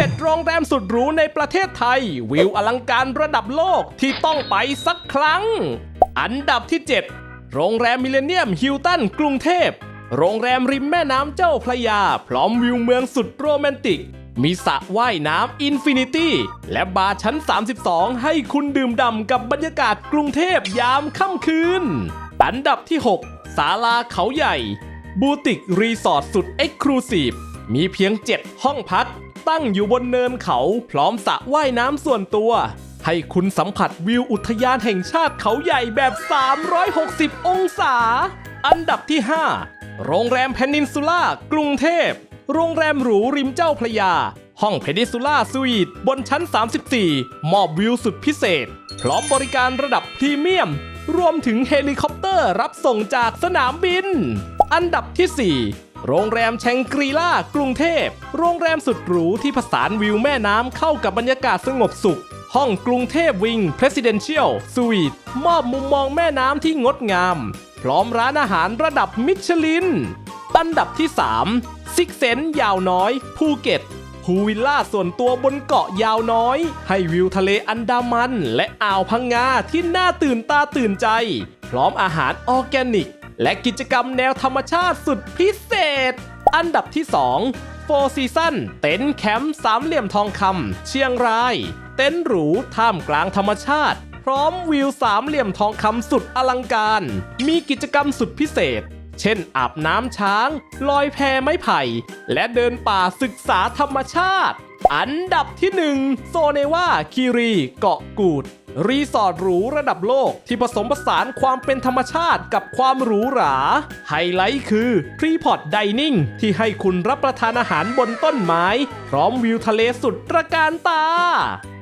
7 โรงแรมสุดหรูในประเทศไทย วิวอลังการระดับโลกที่ต้องไปสักครั้ง อันดับที่ 7 โรงแรมมิเลเนียมฮิลตันกรุงเทพ โรงแรมริมแม่น้ำเจ้าพระยา พร้อมวิวเมืองสุดโรแมนติก มีสระว่ายน้ำอินฟินิตี้และบาร์ชั้น 32 ให้คุณดื่มด่ำกับบรรยากาศกรุงเทพยามค่ำคืน อันดับที่ 6 ศาลาเขาใหญ่ บูติกรีสอร์ทสุดเอ็กซ์คลูซีฟมีเพียง 7 ห้องพัก ตั้งอยู่บนเนินเขาพร้อมสระว่ายน้ำส่วนตัว ให้คุณสัมผัสวิวอุทยานแห่งชาติเขาใหญ่แบบ 360 องศา อันดับที่ 5 โรงแรมเพนินซูล่ากรุงเทพ โรงแรมหรูริมเจ้าพระยา ห้องเพนินซูล่าสวีทบนชั้น 34 มอบวิวสุดพิเศษ พร้อมบริการระดับพรีเมียม รวมถึงเฮลิคอปเตอร์รับส่งจากสนามบิน อันดับที่ 4 โรงแรมแชงกรีล่ากรุงเทพ โรงแรมสุดหรูที่ผสานวิวแม่น้ำเข้ากับบรรยากาศสงบสุข ห้องกรุงเทพวิง Presidential Suite มอบมุมมองแม่น้ำที่งดงาม พร้อมร้านอาหารระดับมิชลินอันดับที่ 3 ซิกเซนยาวน้อย ภูเก็ตพูวิลล่าส่วนตัวบนเกาะยาวน้อย ให้วิวทะเลอันดามัน และอ่าวพังงาที่น่าตื่นตาตื่นใจ พร้อมอาหารออร์แกนิก และกิจกรรมแนวธรรมชาติสุดพิเศษ อันดับที่2โฟซีซันเต็นท์แคมป์สามเหลี่ยมทองคำเชียงราย เต็นท์หรูท่ามกลางธรรมชาติ พร้อมวิวสามเหลี่ยมทองคำสุดอลังการ มีกิจกรรมสุดพิเศษ เช่นอาบน้ำช้าง ลอยแพไม้ไผ่ และเดินป่าศึกษาธรรมชาติ อันดับที่ 1 โซเนวาคีรี เกาะกูด รีสอร์ทหรูระดับโลกที่ผสมผสานความเป็นธรรมชาติกับความหรูหรา ไฮไลท์คือพรีพอร์ตไดนิ่งที่ให้คุณรับประทานอาหารบนต้นไม้ พร้อมวิวทะเลสุดตระการตา